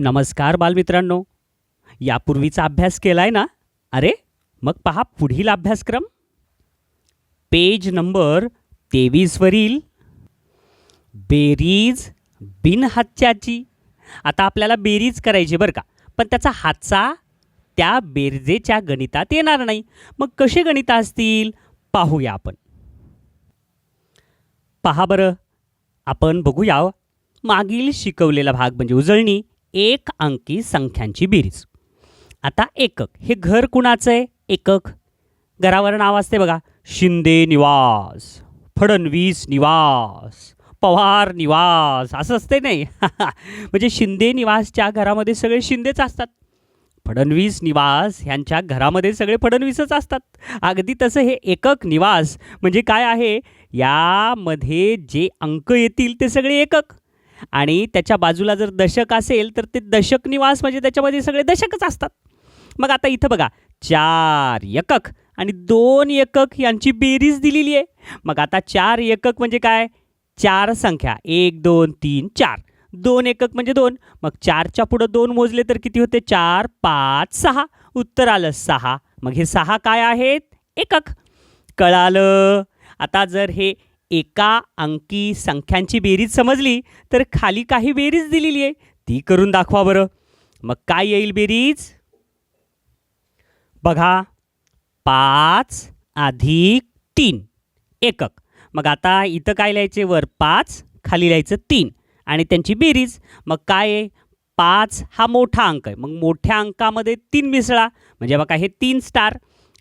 नमस्कार बालमित्रांनो. यापूर्वीचा अभ्यास केलाय ना? अरे मग पहा पुढील अभ्यासक्रम. पेज नंबर तेवीसवरील बेरीज बिनहाच्याची आता आपल्याला बेरीज करायची बरं का. पण त्याचा हातचा त्या बेरजेच्या गणितात येणार नाही. मग कसे गणित असतील? पाहूया आपण. पहा बरं. आपण बघूया हो. मागील शिकवलेला भाग म्हणजे उजळणी. एक अंकी संख्यांची बेरीज. आता एकक. हे घर कुणाचं आहे? एकक. घरावर नाव असते बघा. शिंदे निवास फडणवीस निवास पवार निवास. असं असते नाही. म्हणजे शिंदे निवासच्या घरामध्ये सगळे शिंदेच असतात. फडणवीस निवास ह्यांच्या घरामध्ये सगळे फडणवीसच असतात. अगदी तसं हे एकक निवास म्हणजे काय आहे? यामध्ये जे अंक येतील ते सगळे एकक. आणि त्याच्या बाजूला जर दशक असेल तर ते दशक निवास म्हणजे त्याच्यामध्ये सगळे दशकच असतात. मग आता इथं बघा चार एकक आणि दोन एकक यांची बेरीज दिलेली आहे. मग आता चार एकक म्हणजे काय? चार संख्या एक दोन तीन चार. दोन एकक म्हणजे दोन. मग चारच्या पुढं दोन मोजले तर किती होते? चार पाच सहा. उत्तर आलं सहा. मग हे सहा काय आहेत? एकक. कळालं. आता जर हे एका अंकी संख्यांची बेरीज समजली तर खाली काही बेरीज दिलेली आहे. ती करून दाखवा बरं. मग काय येईल बेरीज? बघा पाच अधिक तीन एकक. मग आता इथं काय लिहायचे? वर पाच खाली लिहायचं तीन. आणि त्यांची बेरीज मग काय आहे? पाच हा मोठा अंक आहे. मग मोठ्या अंकामध्ये तीन मिसळा. म्हणजे बघा हे तीन स्टार.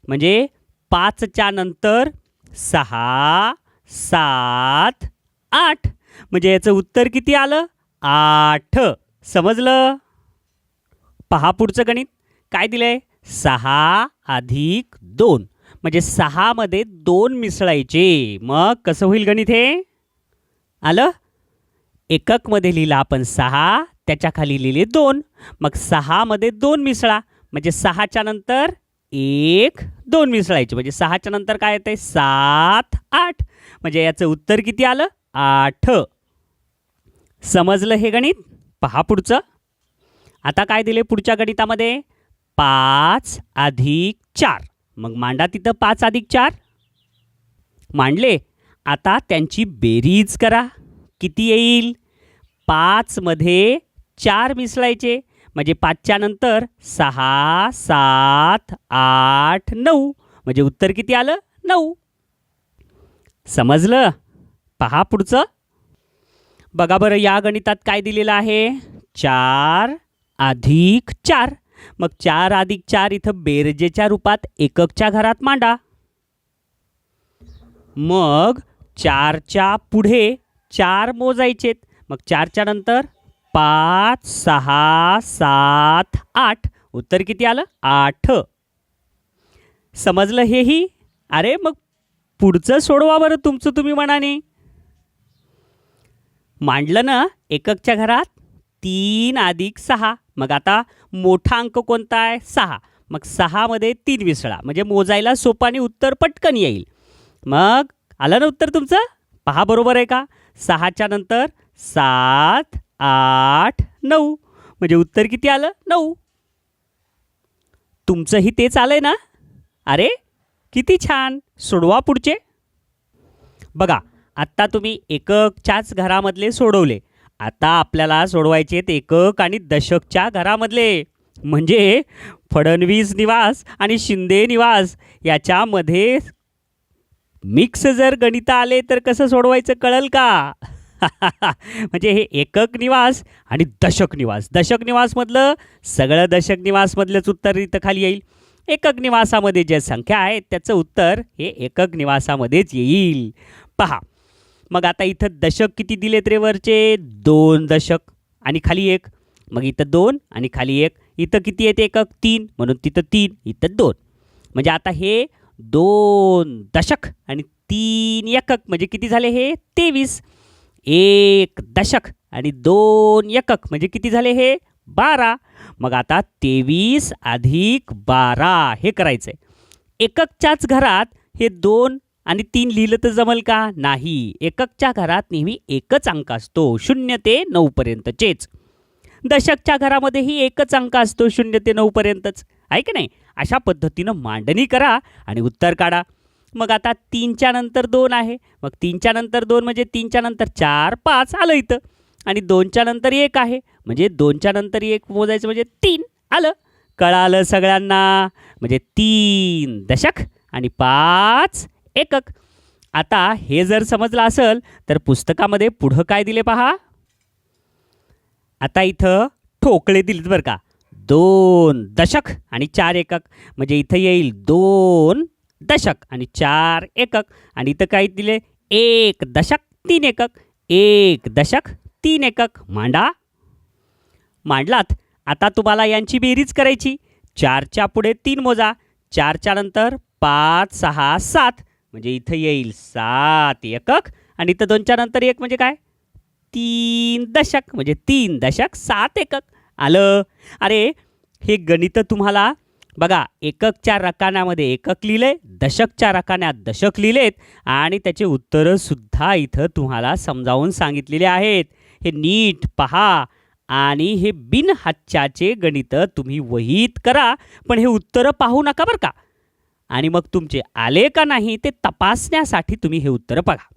म्हणजे पाचच्या नंतर सहा सात आठ. म्हणजे याचं उत्तर किती आलं? आठ. समजलं? पहा पुढचं गणित. काय दिलंय? सहा अधिक दोन. म्हणजे सहामध्ये दोन मिसळायचे. मग कसं होईल गणित हे? आलं? एककमध्ये लिहिलं आपण सहा त्याच्याखाली लिहिले दोन. मग सहामध्ये दोन मिसळा. म्हणजे सहाच्या नंतर एक दोन मिसळायचे म्हणजे सहाच्या नंतर काय येते सात आठ. म्हणजे याचं उत्तर किती आलं? आठ. समजलं हे गणित? पहा पुढचं. आता काय दिले पुढच्या गणितामध्ये? पाच अधिक चार. मग मांडा तिथं पाच अधिक चार. मांडले. आता त्यांची बेरीज करा. किती येईल? पाचमध्ये चार मिसळायचे. म्हणजे पाचच्या नंतर सहा सात आठ नऊ. म्हणजे उत्तर किती आलं? नऊ. समजलं? पहा पुढचं. बघा बरं या गणितात काय दिलेलं आहे? चार अधिक चार. मग चार अधिक चार इथं बेरजेच्या रूपात एककच्या घरात मांडा. मग चारच्या पुढे चार मोजायचेत. मग चारच्या नंतर पाच सहा सात आठ. उत्तर किती आलं? आठ. समजलं हेही? अरे मग पुढचं सोडवा बरं तुमचं तुम्ही म्हणाने मांडलं ना एककच्या घरात? तीन अधिक सहा. मग आता मोठा अंक कोणता आहे? सहा. मग सहामध्ये तीन विसळा म्हणजे मोजायला सोपाने उत्तर पटकन येईल. मग आलं ना उत्तर तुमचं? पहा बरोबर आहे का? सहाच्या नंतर सात आठ नऊ. म्हणजे उत्तर किती आलं? नऊ. तुमचंही तेच आलंय ना? अरे किती छान. सोडवा पुढचे. बघा आत्ता तुम्ही एककच्याच घरामधले सोडवले. आता आपल्याला सोडवायचे आहेत एकक आणि दशकच्या घरामधले. म्हणजे फडणवीस निवास आणि शिंदे निवास याच्यामध्ये मिक्स जर गणितं आले तर कसं सोडवायचं? कळल का? म्हणजे हे एकक निवास आणि दशक निवास. दशक निवासमधलं सगळं दशक निवासमधलंच उत्तर इथं खाली येईल. एकक निवासामध्ये ज्या संख्या आहेत त्याचं उत्तर हे एकक निवासामध्येच येईल. पहा मग आता इथं दशक किती दिलेत रे वरचे? दोन दशक आणि खाली एक. मग इथं दोन आणि खाली एक. इथं किती येते एकक? तीन. म्हणून तिथं तीन इथं दोन. म्हणजे आता हे दोन दशक आणि तीन एकक. म्हणजे किती झाले हे? तेवीस. एक दशक आणि दोन एकक. म्हणजे किती झाले हे? बारा. मग आता तेवीस अधिक बारा हे करायचं आहे एककच्याच घरात हे दोन आणि तीन लिहिलं तर जमल का? नाही. एककच्या घरात नेहमी एकच अंक असतो. शून्य ते नऊपर्यंतचेच दशकच्या घरामध्येही एकच अंक असतो. शून्य ते नऊपर्यंतच आहे की नाही? अशा पद्धतीनं मांडणी करा आणि उत्तर काढा. मग आता तीनच्या नंतर दोन आहे. मग तीनच्या नंतर दोन म्हणजे तीनच्या नंतर चार पाच आलं इथं. आणि दोनच्या नंतर एक आहे. म्हणजे दोनच्या नंतर एक मोजायचं म्हणजे तीन आलं. कळालं सगळ्यांना. म्हणजे तीन दशक आणि पाच एकक. आता हे जर समजलं असेल तर पुस्तकामध्ये पुढं काय दिले पहा? आता इथं ठोकळे दिलेत बरं का. दोन दशक आणि चार एकक. म्हणजे इथं येईल दोन दशक आणि चार एकक. आणि इथं काय दिले? एक दशक तीन एकक. एक दशक तीन एकक. मांडा? मांडलात. आता तुम्हाला यांची बेरीज करायची. चारच्या पुढे तीन मोजा. चारच्या नंतर पाच सहा सात. म्हणजे इथं येईल सात एकक. आणि इथं दोनच्या नंतर एक म्हणजे काय? तीन दशक. म्हणजे तीन दशक सात एकक. आलं? अरे हे गणित तुम्हाला बघा एककच्या रकान्यामध्ये एकक लिहिले दशकच्या रकान्यात दशक लिहिलेत आणि त्याचे उत्तरंसुद्धा इथं तुम्हाला समजावून सांगितलेले आहेत. हे नीट पहा आणि हे बिनहाच्याचे गणित तुम्ही वहीत करा पण हे उत्तरं पाहू नका बरं का. आणि मग तुमचे आले का नाही ते तपासण्यासाठी तुम्ही हे उत्तरं बघा